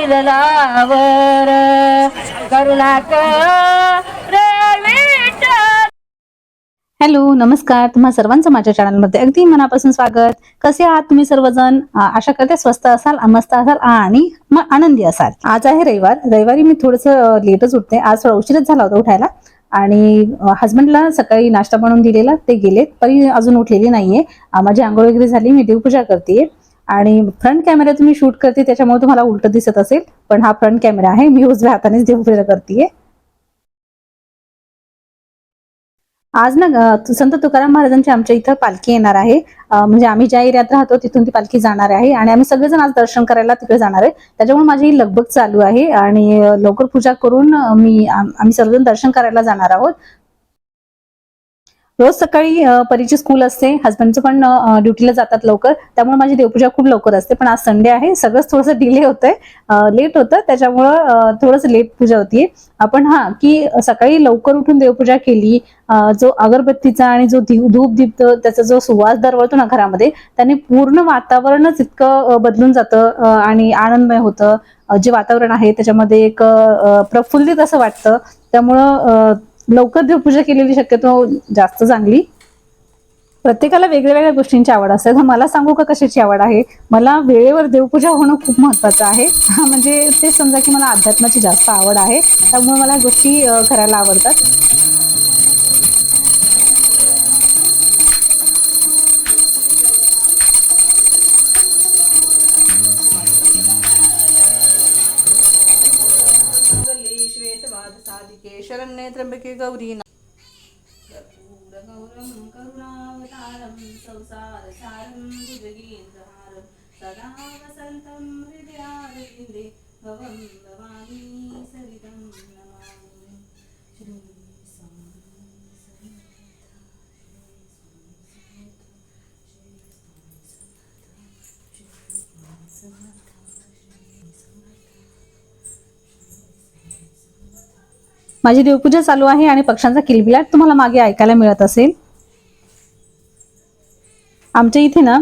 विरलावर Karunakar hello नमस्कार. तुम्हा सर्वांचं माझ्या चॅनलमध्ये अगदी मनापासून स्वागत. कसे आहात तुम्ही सर्वजण? आशा करते स्वस्त असाल मस्त असाल आणि मग आनंदी असाल. आज आहे रविवार. रविवारी मी थोडस लेटच उठते. आज थोडा उशीरच झाला होता उठायला. आणि हस्बंडला सकाळी नाश्ता बनवून दिलेला. ते गेलेत. परी अजून उठलेली नाहीये. माझी आंघोळ वगैरे झाली. मी देवपूजा करते आणि फ्रंट कॅमेरा मी शूट करते त्याच्यामुळे तुम्हाला उलट दिसत असेल. पण हा फ्रंट कॅमेरा आहे मी उजव्या हातानेच देवपूजा करते आज ना संत तुकाराम महाराजांची आमच्या इथं पालखी येणार आहे. म्हणजे आम्ही ज्या एरियात राहतो तिथून ती पालखी जाणार आहे. आणि आम्ही सगळेजण आज दर्शन करायला तिकडे जाणार आहे. त्याच्यामुळे माझी ही लगबग चालू आहे. आणि लवकर पूजा करून मी आम्ही सर्वजण दर्शन करायला जाणार आहोत. रोज सकाळी परीची स्कूल असते हस्बंडचं पण ड्युटीला जातात लवकर. त्यामुळे माझी देवपूजा खूप लवकर असते पण आज संडे आहे सगळंच थोडंसं डिले होतंय. लेट होतं त्याच्यामुळं अ, थोडंसं लेट पूजा होतीये. आपण हा की सकाळी लवकर उठून देवपूजा केली जो अगरबत्तीचा आणि जो धूप दीप्त त्याचा जो सुवास दरवळतो ना घरामध्ये त्याने पूर्ण वातावरणच इतकं बदलून जातं आणि आनंदमय होतं. जे वातावरण आहे त्याच्यामध्ये एक प्रफुल्लित असं वाटतं. त्यामुळं लवकर देवपूजा केलेली शक्यतो जास्त चांगली. प्रत्येकाला वेगळ्या वेगळ्या गोष्टींची आवड असते. तर मला सांगू का कशाची आवड आहे? मला वेळेवर देवपूजा होणं खूप महत्वाचं आहे. म्हणजे ते समजा की मला अध्यात्माची जास्त आवड आहे. त्यामुळे मला या गोष्टी करायला आवडतात. त्र्यंबके गौरी कर्पूरगौरं करुणावतारं संसारसारं भुजगेन्द्रहारं सदा वसन्तं हृदयारविन्दे भवं भवानी सरितं नमामि. माझी देवपूजा चालू आहे आणि पक्ष्यांचा किलबिलाट तुम्हाला मागे ऐकायला मिळत असेल. आमच्या इथे ना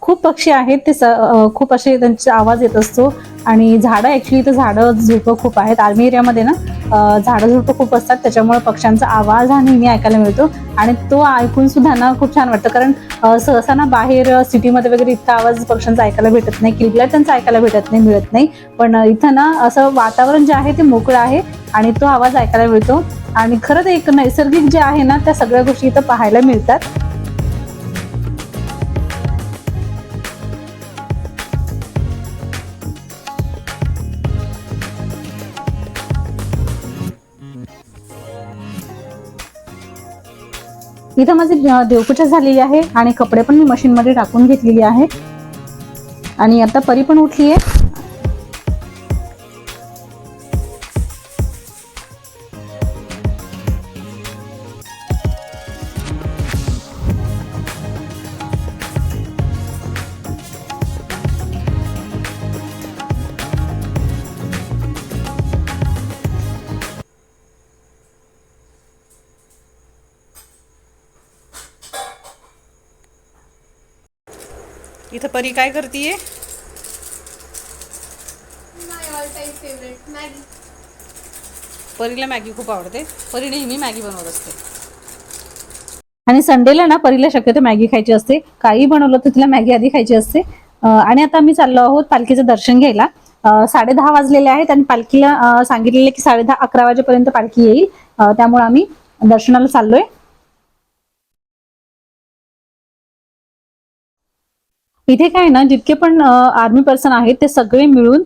खूप पक्षी आहेत ते स- खूप असे त्यांचा आवाज येत असतो. आणि झाडं ऍक्च्युली इथं झाडं झुडपं खूप आहेत. आर्मी एरियामध्ये ना अ, झाडं झुडपं खूप असतात त्याच्यामुळे पक्ष्यांचा आवाज हा नेहमी ऐकायला मिळतो. आणि तो ऐकून सुद्धा ना खूप छान वाटतं. कारण सहसा ना बाहेर सिटीमध्ये वगैरे इतका आवाज पक्ष्यांचा ऐकायला भेटत नाही किलबिलाट त्यांचा ऐकायला भेटत नाही मिळत नाही. पण इथं ना असं वातावरण जे आहे ते मोकळं आहे आणि तो आवाज ऐकायला मिळतो. आणि खरंच एक नैसर्गिक जे आहे ना त्या सगळ्या गोष्टी इथं पाहायला मिळतात. इथं माझी देवपूजा झालेली आहे आणि कपडे पण मी मशीनमध्ये टाकून घेतलेली आहे. आणि आता परी पण उठली आहे इथं परी काय करतीये? My all time favourite Maggi. परीला Maggi खूप आवडते. परी नेहमी मॅगी बनवत असते. आणि संडेला ना परीला शक्यतो मॅगी खायची असते. काही बनवलं तर तिला मॅगी आधी खायची असते. आणि आता आम्ही चाललो आहोत पालखीचं दर्शन घ्यायला. साडे दहा वाजलेले आहेत आणि पालखीला सांगितलेले की साडे दहा अकरा वाजेपर्यंत पालखी येईल. त्यामुळे आम्ही दर्शनाला चाललोय. इथे काय ना जितके पण आर्मी पर्सन आहेत ते सगळे मिळून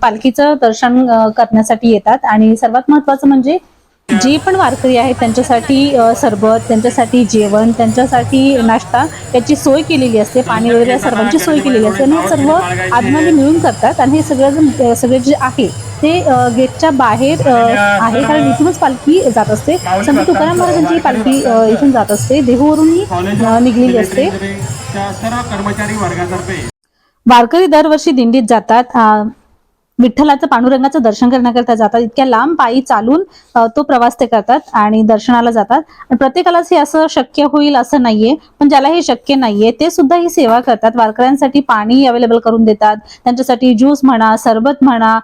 पालखीचं दर्शन करण्यासाठी येतात. आणि सर्वात महत्वाचं म्हणजे जे पण वारकरी आहेत त्यांच्यासाठी सरबत त्यांच्यासाठी जेवण त्यांच्यासाठी नाश्ता याची सोय केलेली असते. पाणी वगैरे या सर्वांची सोय केलेली असते. आणि हे सर्व आतमध्ये मिळून करतात. आणि हे सगळं सगळे जे आहे ते गेटच्या बाहेर आहे. कारण इथूनच पालखी जात असते. संत तुकाराम महाराजांची पालखी इथून जात असते. देहूवरूनही निघलेली असते. कर्मचारी वारकरी दरवर्षी दिंडीत जातात. विठ्ठलाचं पांडुरंगाचं दर्शन करण्याकरता जातात. इतक्या लांब पायी चालून तो प्रवास ते करतात आणि दर्शनाला जातात. आणि प्रत्येकालाच हे असं शक्य होईल असं नाहीये. पण ज्याला हे शक्य नाहीये ते सुद्धा ही सेवा करतात. वारकऱ्यांसाठी पाणी अवेलेबल करून देतात. त्यांच्यासाठी ज्यूस म्हणा सरबत म्हणा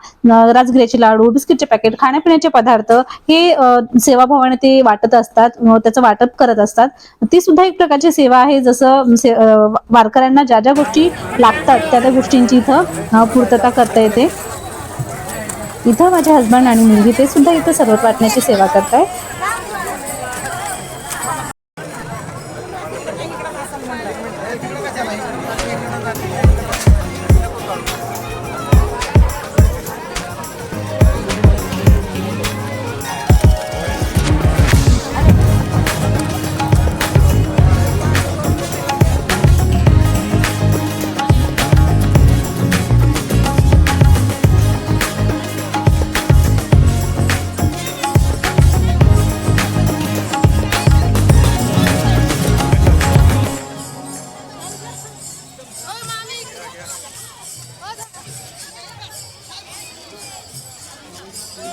राजगिऱ्याचे लाडू बिस्किटचे पॅकेट खाण्यापिण्याचे पदार्थ हे सेवाभावाने ते वाटत असतात. त्याचं वाटप करत असतात. ती सुद्धा एक प्रकारची सेवा आहे. जसं से- वारकऱ्यांना ज्या ज्या गोष्टी लागतात त्या त्या गोष्टींची इथं पूर्तता करता येते. इथं माझे हस्बंड आणि मुलगी ते सुद्धा इथं सर्व वाटण्याची सेवा करताय.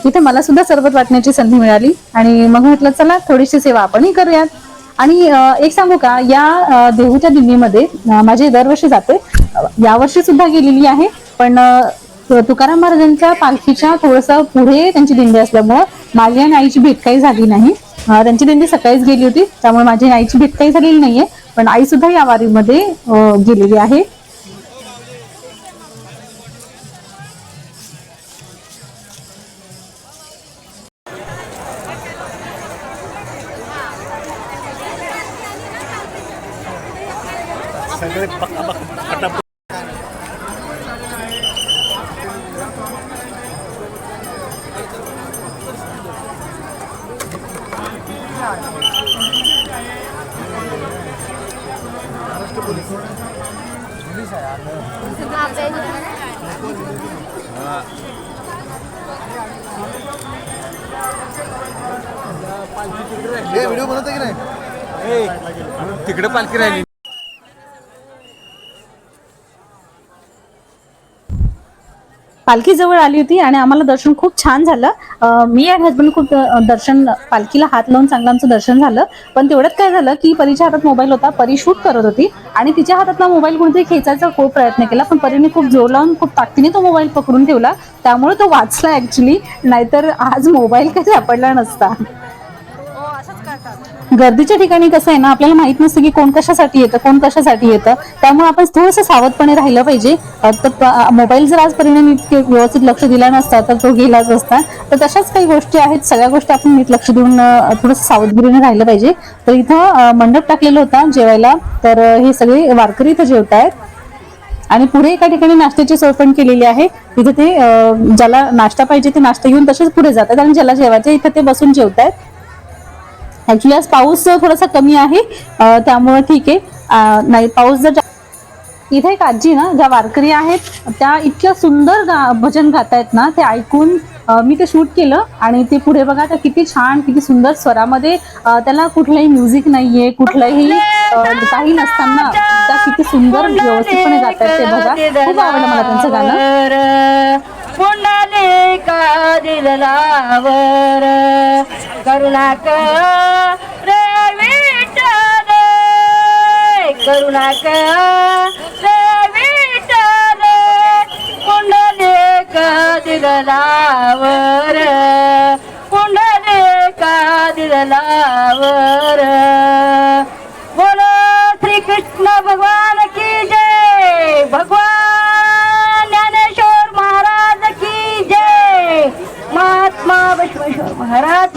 इथे मला सुद्धा सरबत वाटण्याची संधी मिळाली. आणि मग म्हटलं चला थोडीशी सेवा आपणही करूयात. आणि एक सांगू का या देहूच्या दिंडीमध्ये माझी दरवर्षी जाते. यावर्षी सुद्धा गेलेली आहे पण तुकाराम महाराजांच्या पालखीच्या थोडस पुढे त्यांची दिंडी असल्यामुळं माझी आणि आईची भेट काही झाली नाही. त्यांची दिंडी सकाळीच गेली होती त्यामुळे माझी आईची भेट काही झालेली नाहीये पण आई सुद्धा या वारीमध्ये गेलेली आहे. सगळे पटापट. व्हिडिओ बनवता की नाही? तिकडे पालखी राहिली. पालखी जवळ आली होती आणि आम्हाला दर्शन खूप छान झालं. मी आणि हसबंड खूप दर्शन पालखीला हात लावून चांगलं आमचं दर्शन झालं. पण तेवढ्यात काय झालं की परीच्या हातात मोबाईल होता परी शूट करत होती आणि तिच्या हातातला मोबाईल कोणीतरी खेचायचा खूप प्रयत्न केला पण परीने खूप जोर लावून खूप ताकदीने तो मोबाईल पकडून ठेवला. त्यामुळे तो वाचला ऍक्च्युली नाहीतर आज मोबाईल काही सापडला नसता. गर्दीच्या ठिकाणी कसं आहे ना आपल्याला माहीत नसतं की कोण कशासाठी येतं कोण कशासाठी येतं. त्यामुळे आपण थोडंसं सावधपणे राहिलं पाहिजे. तर मोबाईल जर आजपर्यंत नीट व्यवस्थित लक्ष दिला नसता तर तो गेलाच असता. तर तशाच काही गोष्टी आहेत. सगळ्या गोष्टी आपण नीट लक्ष देऊन थोडंसं सावधगिरीने राहिलं पाहिजे. तर इथं मंडप टाकलेला होता जेवायला. तर हे सगळे वारकरी इथं जेवत आहेत आणि पुढे एका ठिकाणी नाश्त्याची सोय पण केलेली आहे. तिथे ते ज्याला नाश्ता पाहिजे ते नाश्ता घेऊन तसेच पुढे जातात. आणि ज्याला जेवायचं इथं ते बसून जेवत आहेत ऍक्च्युली आज पाऊस थोडासा कमी आहे. त्यामुळे ठीक आहे. नाही पाऊस जर इथे एक आजी ना ज्या वारकरी आहेत त्या इतक्या सुंदर गा भजन गातायत ना ते ऐकून मी ते शूट केलं आणि ते पुढे बघा तर किती छान किती सुंदर स्वरामध्ये त्याला कुठलंही म्युझिक नाहीये कुठलंही काही नसताना त्या किती सुंदर व्यवस्थितपणे गातायत ते बघा. खूप आवडलं मला त्यांचं गाणं. पुन्हा दिलावर करुणाक रे विठ्ठल करुणाक रे विठ्ठल कुंडले दिलावर पुंडलिका दिलावर बोलो श्री कृष्ण भगवान की जय. भगवान ज्ञानेश्वर महाराज की जय. महात्मा विश्वेश्वर महाराज